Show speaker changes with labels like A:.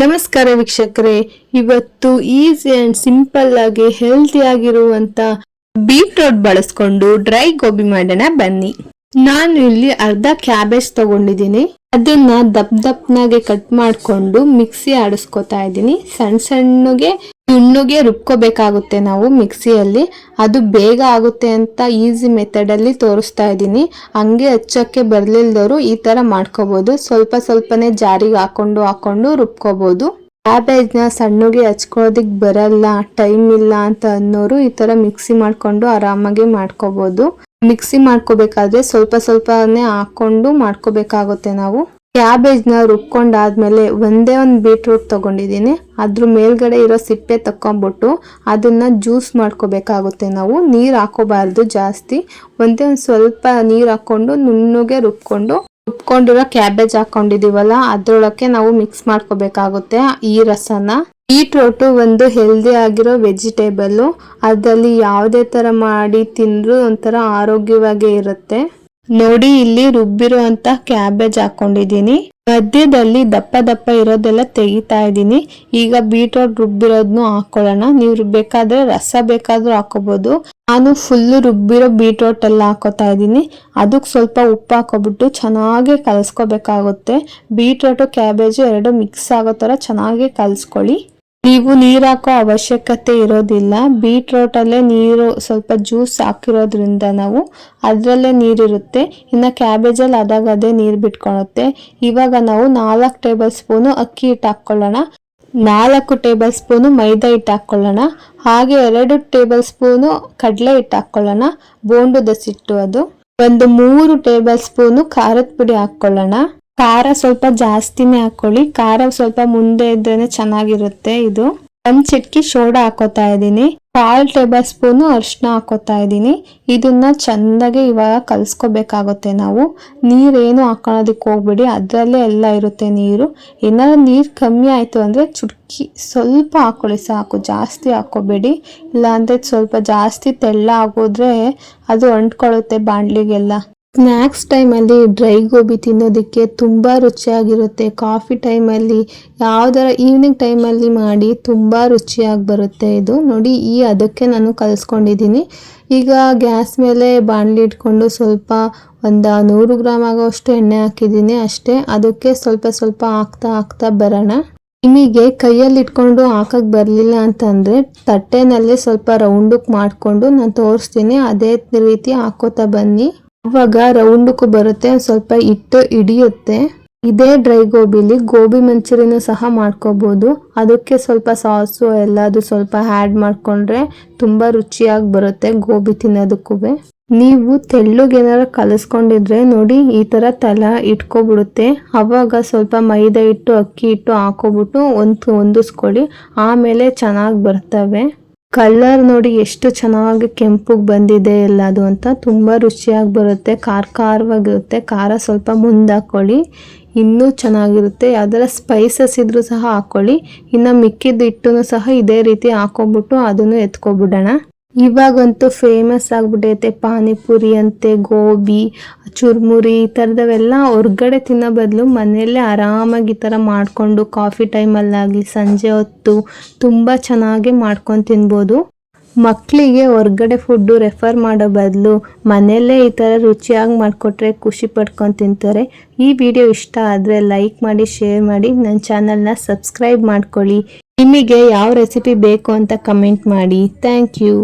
A: ನಮಸ್ಕಾರ ವೀಕ್ಷಕರೇ. ಇವತ್ತು ಈಸಿ ಅಂಡ್ ಸಿಂಪಲ್ ಆಗಿ ಹೆಲ್ತಿ ಆಗಿರುವಂತ ಬೀಟ್ರೋಟ್ ಬಳಸ್ಕೊಂಡು ಡ್ರೈ ಗೋಬಿ ಮಾಡೋಣ ಬನ್ನಿ. ನಾನು ಇಲ್ಲಿ ಅರ್ಧ ಕ್ಯಾಬೇಜ್ ತಗೊಂಡಿದ್ದೀನಿ. ಅದನ್ನ ದಪ್ಪ ದಪ್ಪನಾಗೆ ಕಟ್ ಮಾಡ್ಕೊಂಡು ಮಿಕ್ಸಿ ಆಡಿಸ್ಕೊತಾ ಇದ್ದೀನಿ. ಸಣ್ಣ ಸಣ್ಣಗೆ ನುಣ್ಣಗೆ ರುಬ್ಕೋಬೇಕಾಗುತ್ತೆ ನಾವು ಮಿಕ್ಸಿಯಲ್ಲಿ. ಅದು ಬೇಗ ಆಗುತ್ತೆ ಅಂತ ಈಸಿ ಮೆಥಡಲ್ಲಿ ತೋರಿಸ್ತಾ ಇದ್ದೀನಿ. ಹಂಗೆ ಹಚ್ಚೋಕ್ಕೆ ಬರಲಿಲ್ಲದವರು ಈ ಥರ ಮಾಡ್ಕೋಬೋದು. ಸ್ವಲ್ಪ ಸ್ವಲ್ಪನೇ ಜಾರಿಗೆ ಹಾಕೊಂಡು ಹಾಕೊಂಡು ರುಬ್ಕೋಬೋದು. ಕ್ಯಾಬೇಜ್ನ ಸಣ್ಣಗೆ ಹಚ್ಕೊಳೋದಕ್ಕೆ ಬರಲ್ಲ, ಟೈಮ್ ಇಲ್ಲ ಅಂತ ಅನ್ನೋರು ಈ ಥರ ಮಿಕ್ಸಿ ಮಾಡಿಕೊಂಡು ಆರಾಮಾಗಿ ಮಾಡ್ಕೋಬೋದು. ಮಿಕ್ಸಿ ಮಾಡ್ಕೋಬೇಕಾದ್ರೆ ಸ್ವಲ್ಪ ಸ್ವಲ್ಪನೇ ಹಾಕ್ಕೊಂಡು ಮಾಡ್ಕೋಬೇಕಾಗುತ್ತೆ ನಾವು. ಕ್ಯಾಬೇಜ್ನ ರುಬ್ಕೊಂಡಾದ್ಮೇಲೆ ಒಂದೇ ಒಂದು ಬೀಟ್ರೂಟ್ ತೊಗೊಂಡಿದ್ದೀನಿ. ಅದ್ರ ಮೇಲ್ಗಡೆ ಇರೋ ಸಿಪ್ಪೆ ತಕ್ಕೊಂಬಿಟ್ಟು ಅದನ್ನು ಜ್ಯೂಸ್ ಮಾಡ್ಕೋಬೇಕಾಗುತ್ತೆ ನಾವು. ನೀರು ಹಾಕೋಬಾರ್ದು ಜಾಸ್ತಿ. ಒಂದೇ ಒಂದು ಸ್ವಲ್ಪ ನೀರು ಹಾಕ್ಕೊಂಡು ನುಣ್ಣಗೆ ರುಬ್ಕೊಂಡು, ರುಬ್ಕೊಂಡಿರೋ ಕ್ಯಾಬೇಜ್ ಹಾಕ್ಕೊಂಡಿದ್ದೀವಲ್ಲ ಅದರೊಳಕ್ಕೆ ನಾವು ಮಿಕ್ಸ್ ಮಾಡ್ಕೋಬೇಕಾಗುತ್ತೆ ಈ ರಸನ. ಬೀಟ್ರೋಟು ಒಂದು ಹೆಲ್ದಿ ಆಗಿರೋ ವೆಜಿಟೇಬಲ್ಲು ಅದರಲ್ಲಿ ಯಾವುದೇ ಥರ ಮಾಡಿ ತಿಂದರೂ ಒಂಥರ ಆರೋಗ್ಯವಾಗೇ ಇರುತ್ತೆ. ನೋಡಿ, ಇಲ್ಲಿ ರುಬ್ಬಿರುವಂತ ಕ್ಯಾಬೇಜ್ ಹಾಕೊಂಡಿದೀನಿ ಮಧ್ಯದಲ್ಲಿ ದಪ್ಪ ದಪ್ಪ ಇರೋದೆಲ್ಲ ತೆಗಿತಾ ಇದ್ದೀನಿ. ಈಗ ಬೀಟ್ರೋಟ್ ರುಬ್ಬಿರೋದ್ನು ಹಾಕೊಳ್ಳೋಣ. ನೀವು ಬೇಕಾದ್ರೆ ರಸ ಬೇಕಾದ್ರೂ ಹಾಕೋಬಹುದು ನಾನು ಫುಲ್ ರುಬ್ಬಿರೋ ಬೀಟ್ರೋಟ್ ಎಲ್ಲ ಹಾಕೋತಾ ಇದ್ದೀನಿ. ಅದಕ್ಕೆ ಸ್ವಲ್ಪ ಉಪ್ಪು ಹಾಕೋಬಿಟ್ಟು ಚೆನ್ನಾಗಿ ಕಲಸ್ಕೋಬೇಕಾಗುತ್ತೆ. ಬೀಟ್ರೋಟು, ಕ್ಯಾಬೇಜು ಎರಡು ಮಿಕ್ಸ್ ಆಗೋ ತರ ಚೆನ್ನಾಗಿ ಕಲ್ಸ್ಕೊಳ್ಳಿ. ನೀವು ನೀರು ಹಾಕೋ ಅವಶ್ಯಕತೆ ಇರೋದಿಲ್ಲ. ಬೀಟ್ರೋಟ್ ಅಲ್ಲೇ ನೀರು ಸ್ವಲ್ಪ ಜ್ಯೂಸ್ ಹಾಕಿರೋದ್ರಿಂದ ನಾವು ಅದರಲ್ಲೇ ನೀರಿರುತ್ತೆ. ಇನ್ನು ಕ್ಯಾಬೇಜಲ್ಲಿ ಅದಾಗದೇ ನೀರು ಬಿಟ್ಕೊಳುತ್ತೆ. ಇವಾಗ ನಾವು ನಾಲ್ಕು ಟೇಬಲ್ ಸ್ಪೂನು ಅಕ್ಕಿ ಹಿಟ್ಟು ಹಾಕ್ಕೊಳ್ಳೋಣ. ನಾಲ್ಕು ಟೇಬಲ್ ಸ್ಪೂನು ಮೈದಾ ಹಿಟ್ಟು ಹಾಕ್ಕೊಳ್ಳೋಣ. ಹಾಗೆ ಎರಡು ಟೇಬಲ್ ಸ್ಪೂನು ಕಡಲೆ ಹಿಟ್ಟು ಹಾಕ್ಕೊಳ್ಳೋಣ. ಬೋಂಡು ದಸಿಟ್ಟು ಅದು. ಒಂದು ಮೂರು ಟೇಬಲ್ ಸ್ಪೂನು ಖಾರದ ಪುಡಿ ಹಾಕ್ಕೊಳ್ಳೋಣ. ಖಾರ ಸ್ವಲ್ಪ ಜಾಸ್ತಿನೇ ಹಾಕೊಳ್ಳಿ. ಖಾರ ಸ್ವಲ್ಪ ಮುಂದೆ ಇದ್ರೇನೆ ಚೆನ್ನಾಗಿರುತ್ತೆ ಇದು. ಒಂದ್ ಚಿಟ್ಕಿ ಸೋಡಾ ಹಾಕೋತಾ ಇದ್ದೀನಿ. ಕಾಲ್ ಟೇಬಲ್ ಸ್ಪೂನ್ ಅರಿಶಿನ ಹಾಕೋತಾ ಇದ್ದೀನಿ. ಇದನ್ನ ಚಂದಾಗಿ ಇವಾಗ ಕಲ್ಸ್ಕೋಬೇಕಾಗುತ್ತೆ ನಾವು. ನೀರೇನು ಹಾಕೊಳೋದಕ್ಕೆ ಹೋಗ್ಬಿಡಿ. ಅದರಲ್ಲೇ ಎಲ್ಲ ಇರುತ್ತೆ ನೀರು. ಏನಾದ್ರು ನೀರು ಕಮ್ಮಿ ಆಯ್ತು ಅಂದ್ರೆ ಚುಟ್ಕಿ ಸ್ವಲ್ಪ ಹಾಕೊಳ್ಳಿ ಸಾಕು. ಜಾಸ್ತಿ ಹಾಕೋಬೇಡಿ ಇಲ್ಲಾಂದ್ರೆ ಸ್ವಲ್ಪ ಜಾಸ್ತಿ ತೆಳ್ಳ ಆಗೋದ್ರೆ ಅದು ಅಂಟ್ಕೊಳ್ಳುತ್ತೆ ಬಾಣ್ಲಿಗೆಲ್ಲ. ಸ್ನ್ಯಾಕ್ಸ್ ಟೈಮಲ್ಲಿ ಡ್ರೈ ಗೋಬಿ ತಿನ್ನೋದಕ್ಕೆ ತುಂಬ ರುಚಿಯಾಗಿರುತ್ತೆ. ಕಾಫಿ ಟೈಮಲ್ಲಿ ಯಾವ್ದಾರ ಈವ್ನಿಂಗ್ ಟೈಮಲ್ಲಿ ಮಾಡಿ ತುಂಬ ರುಚಿಯಾಗಿ ಬರುತ್ತೆ ಇದು. ನೋಡಿ, ಈ ಅದಕ್ಕೆ ನಾನು ಕಲಿಸ್ಕೊಂಡಿದ್ದೀನಿ. ಈಗ ಗ್ಯಾಸ್ ಮೇಲೆ ಬಾಣಲಿ ಇಟ್ಕೊಂಡು ಸ್ವಲ್ಪ ಒಂದು ನೂರು ಗ್ರಾಮ್ ಆಗೋಷ್ಟು ಎಣ್ಣೆ ಹಾಕಿದ್ದೀನಿ ಅಷ್ಟೇ. ಅದಕ್ಕೆ ಸ್ವಲ್ಪ ಸ್ವಲ್ಪ ಹಾಕ್ತಾ ಹಾಕ್ತಾ ಬರೋಣ. ನಿಮಗೆ ಕೈಯಲ್ಲಿ ಇಟ್ಕೊಂಡು ಹಾಕಕ್ಕೆ ಬರಲಿಲ್ಲ ಅಂತಂದರೆ ತಟ್ಟೆನಲ್ಲೇ ಸ್ವಲ್ಪ ರೌಂಡಕ್ಕೆ ಮಾಡಿಕೊಂಡು ನಾನು ತೋರಿಸ್ತೀನಿ. ಅದೇ ರೀತಿ ಹಾಕೋತಾ ಬನ್ನಿ. ಅವಾಗ ರೌಂಡಕ್ಕೂ ಬರುತ್ತೆ, ಸ್ವಲ್ಪ ಹಿಟ್ಟು ಹಿಡಿಯುತ್ತೆ. ಇದೇ ಡ್ರೈ ಗೋಬಿಲಿ, ಗೋಬಿ ಮಂಚೂರಿನ ಸಹ ಮಾಡ್ಕೋಬಹುದು ಅದಕ್ಕೆ ಸ್ವಲ್ಪ ಸಾಸು ಎಲ್ಲದು ಸ್ವಲ್ಪ ಆ್ಯಡ್ ಮಾಡ್ಕೊಂಡ್ರೆ ತುಂಬಾ ರುಚಿಯಾಗಿ ಬರುತ್ತೆ ಗೋಬಿ ತಿನ್ನೋದಕ್ಕೂ. ನೀವು ತೆಳ್ಳಗೇನಾರ ಕಲಸ್ಕೊಂಡಿದ್ರೆ ನೋಡಿ, ಈ ತರ ತಲ ಇಟ್ಕೊಬಿಡುತ್ತೆ. ಅವಾಗ ಸ್ವಲ್ಪ ಮೈದಾ ಹಿಟ್ಟು, ಅಕ್ಕಿ ಹಿಟ್ಟು ಹಾಕೋಬಿಟ್ಟು ಒಂದು ಹೊಂದಿಸ್ಕೊಳ್ಳಿ ಆಮೇಲೆ ಚೆನ್ನಾಗಿ ಬರ್ತವೆ. ಕಲರ್ ನೋಡಿ ಎಷ್ಟು ಚೆನ್ನಾಗಿ ಕೆಂಪಗೆ ಬಂದಿದೆ ಎಲ್ಲದು ಅಂತ ತುಂಬ ರುಚಿಯಾಗಿ ಬರುತ್ತೆ. ಖಾರ ಖಾರವಾಗಿರುತ್ತೆ. ಖಾರ ಸ್ವಲ್ಪ ಮುಂದಾಕೊಳ್ಳಿ ಇನ್ನೂ ಚೆನ್ನಾಗಿರುತ್ತೆ. ಯಾವ್ದಾರ ಸ್ಪೈಸಸ್ ಇದ್ರೂ ಸಹ ಹಾಕ್ಕೊಳ್ಳಿ ಇನ್ನು ಮಿಕ್ಕಿದ ಹಿಟ್ಟು ಸಹ ಇದೇ ರೀತಿ ಹಾಕೊಂಬಿಟ್ಟು ಅದನ್ನು ಎತ್ಕೊಬಿಡೋಣ. ಇವಾಗಂತೂ ಫೇಮಸ್ ಆಗ್ಬಿಟ್ಟೈತೆ ಪಾನಿಪುರಿ ಅಂತೆ, ಗೋಬಿ, ಚುರ್ಮುರಿ ಈ ಥರದವೆಲ್ಲ ಹೊರ್ಗಡೆ ತಿನ್ನೋ ಬದಲು ಮನೆಯಲ್ಲೇ ಆರಾಮಾಗಿ ಈ ಥರ ಮಾಡಿಕೊಂಡು ಕಾಫಿ ಟೈಮಲ್ಲಾಗಲಿ ಸಂಜೆ ಹೊತ್ತು ತುಂಬ ಚೆನ್ನಾಗಿ ಮಾಡ್ಕೊಂಡು ತಿನ್ಬೋದು. ಮಕ್ಕಳಿಗೆ ಹೊರ್ಗಡೆ ಫುಡ್ಡು ರೆಫರ್ ಮಾಡೋ ಬದಲು ಮನೆಯಲ್ಲೇ ಈ ಥರ ರುಚಿಯಾಗಿ ಮಾಡಿಕೊಟ್ರೆ ಖುಷಿ ಪಡ್ಕೊಂಡು ತಿಂತಾರೆ. ಈ ವಿಡಿಯೋ ಇಷ್ಟ ಆದರೆ ಲೈಕ್ ಮಾಡಿ ಶೇರ್ ಮಾಡಿ, ನನ್ನ ಚಾನಲ್ನ ಸಬ್ಸ್ಕ್ರೈಬ್ ಮಾಡ್ಕೊಳ್ಳಿ. ನಿಮಗೆ ಯಾವ ರೆಸಿಪಿ ಬೇಕು ಅಂತ ಕಮೆಂಟ್ ಮಾಡಿ. Thank you